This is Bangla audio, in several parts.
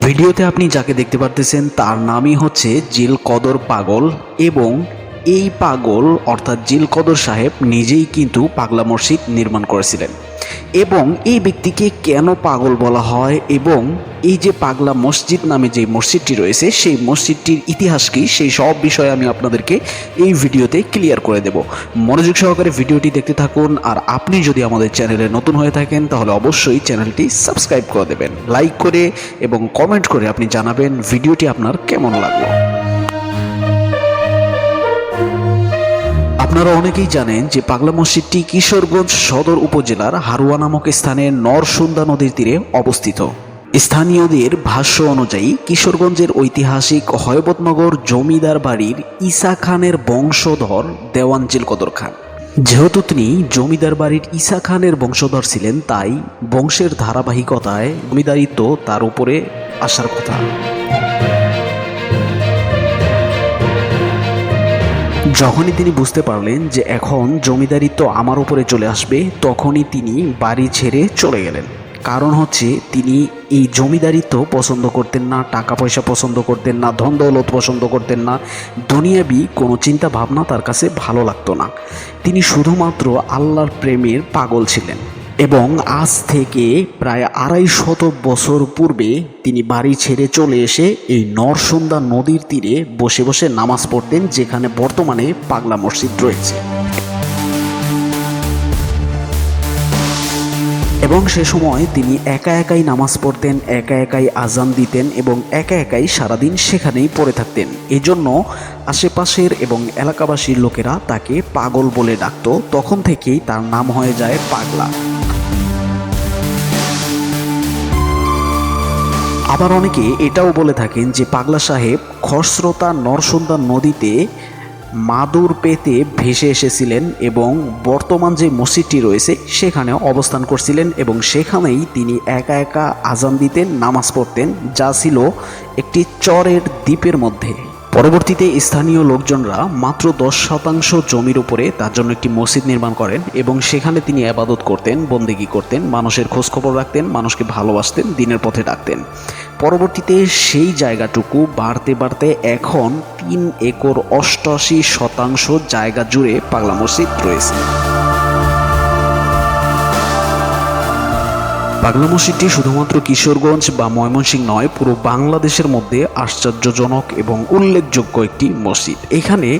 ভিডিওতে আপনি যাকে দেখতে পারতেছেন, তার নামই হচ্ছে জিল কদর পাগল এবং এই পাগল, অর্থাৎ জিল কদর সাহেব নিজেই কিন্তু পাগলা মসজিদ নির্মাণ করেছিলেন। এবং এই ব্যক্তিকে কেন পাগল বলা হয় এবং এই যে পাগলা মসজিদ নামে যে মসজিদটি রয়েছে, সেই মসজিদটির ইতিহাস কি? সেই সব বিষয়ে আমি আপনাদেরকে এই ভিডিওতে ক্লিয়ার করে দেব। মনোযোগ সহকারে ভিডিওটি দেখতে থাকুন, আর আপনি যদি আমাদের চ্যানেলে নতুন হয়ে থাকেন, তাহলে অবশ্যই চ্যানেলটি সাবস্ক্রাইব করে দেবেন। লাইক করে এবং কমেন্ট করে আপনি জানাবেন ভিডিওটি আপনার কেমন লাগল। আপনারা অনেকেই জানেন যে পাগলা মসজিদটি কিশোরগঞ্জ সদর উপজেলার হারুয়া নামক স্থানে নরসুন্দা নদীর তীরে অবস্থিত। স্থানীয়দের ভাষ্য অনুযায়ী কিশোরগঞ্জের ঐতিহাসিক হয়বতনগর জমিদার বাড়ির ঈসা খানের বংশধর দেওয়ান জিল কদর খান। যেহেতু তিনি জমিদার বাড়ির ঈসা খানের বংশধর ছিলেন, তাই বংশের ধারাবাহিকতায় জমিদারিত্ব তার উপরে আসার কথা। যখনই তিনি বুঝতে পারলেন যে এখন জমিদারিত্ব আমার উপরে চলে আসবে, তখনই তিনি বাড়ি ছেড়ে চলে গেলেন। কারণ হচ্ছে, তিনি এই জমিদারিত্ব পছন্দ করতেন না টাকা পয়সা পছন্দ করতেন না, ধন দৌলত পছন্দ করতেন না, দুনিয়াবি কোনো চিন্তা ভাবনা তার কাছে ভালো লাগতো না। তিনি শুধুমাত্র আল্লাহর প্রেমের পাগল ছিলেন। এবং আজ থেকে প্রায় আড়াই শত বছর পূর্বে তিনি বাড়ি ছেড়ে চলে এসে এই নরসুন্দা নদীর তীরে বসে বসে নামাজ পড়তেন, যেখানে বর্তমানে পাগলা মসজিদ রয়েছে। এবং সে সময় তিনি একা একাই নামাজ পড়তেন, একা একাই আজান দিতেন এবং একা একাই সারাদিন সেখানেই পড়ে থাকতেন। এজন্য আশেপাশের এবং এলাকাবাসীর লোকেরা তাকে পাগল বলে ডাকত। তখন থেকেই তার নাম হয়ে যায় পাগলা। আবার অনেকে এটাও বলে থাকেন যে পাগলা সাহেব খসরতা নরসুন্দা নদীতে মাদুর পেতে ভেসে এসেছিলেন এবং বর্তমান যে মসজিদটি রয়েছে সেখানে অবস্থান করছিলেন এবং সেখানেই তিনি একা একা আজান দিতেন, নামাজ পড়তেন, যা ছিল একটি চরের দ্বীপের মধ্যে। পরবর্তীতে স্থানীয় লোকজনরা মাত্র দশ শতাংশ জমির উপরে তার জন্য একটি মসজিদ নির্মাণ করেন এবং সেখানে তিনি আবাদত করতেন, বন্দেগি করতেন, মানুষের খোঁজখবর রাখতেন, মানুষকে ভালোবাসতেন, দিনের পথে ডাকতেন। পরবর্তীতে সেই জায়গাটুকু বাড়তে বাড়তে এখন তিন একর অষ্টআশি শতাংশ জায়গা জুড়ে পাগলা মসজিদ রয়েছে। পাগলা মসজিদটি শুধুমাত্র কিশোরগঞ্জ বা ময়মনসিংহ নয়, পুরো বাংলাদেশের মধ্যে আশ্চর্যজনক এবং উল্লেখযোগ্য একটি মসজিদ। এখানে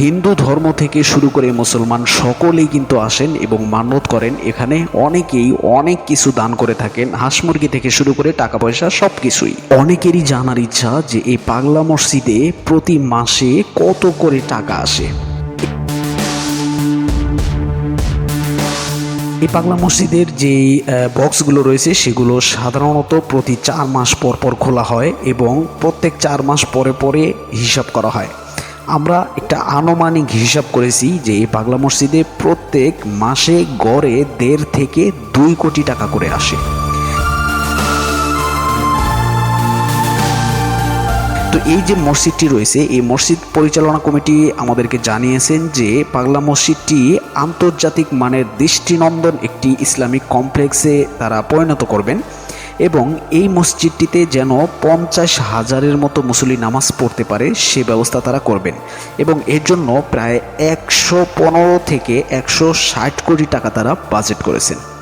হিন্দু ধর্ম থেকে শুরু করে মুসলমান সকলেই কিন্তু আসেন এবং মানত করেন। এখানে অনেকেই অনেক কিছু দান করে থাকেন, হাঁস মুরগি থেকে শুরু করে টাকা পয়সা সব কিছুই অনেকেরই জানার ইচ্ছা যে এই পাগলা মসজিদে প্রতি মাসে কত করে টাকা আসে। এই পাগলা মসজিদের যে বক্সগুলো রয়েছে, সেগুলো সাধারণত প্রতি চার মাস পর পর খোলা হয় এবং প্রত্যেক চার মাস পরে পরে হিসাব করা হয়। আমরা একটা আনুমানিক হিসাব করেছি যে এই পাগলা মসজিদে প্রত্যেক মাসে গড়ে দেড় থেকে দুই কোটি টাকা করে আসে। এই যে মসজিদটি রয়েছে, এই মসজিদ পরিচালনা কমিটি আমাদেরকে জানিয়েছেন যে পাগলা মসজিদটি আন্তর্জাতিক মানের দৃষ্টিনন্দন একটি ইসলামিক কমপ্লেক্সে তারা পরিণত করবেন এবং এই মসজিদটিতে যেন পঞ্চাশ হাজারের মতো মুসলি নামাজ পড়তে পারে, সে ব্যবস্থা তারা করবেন। এবং এর জন্য প্রায় একশো পনেরো থেকে একশো ষাট কোটি টাকা তারা বাজেট করেছেন।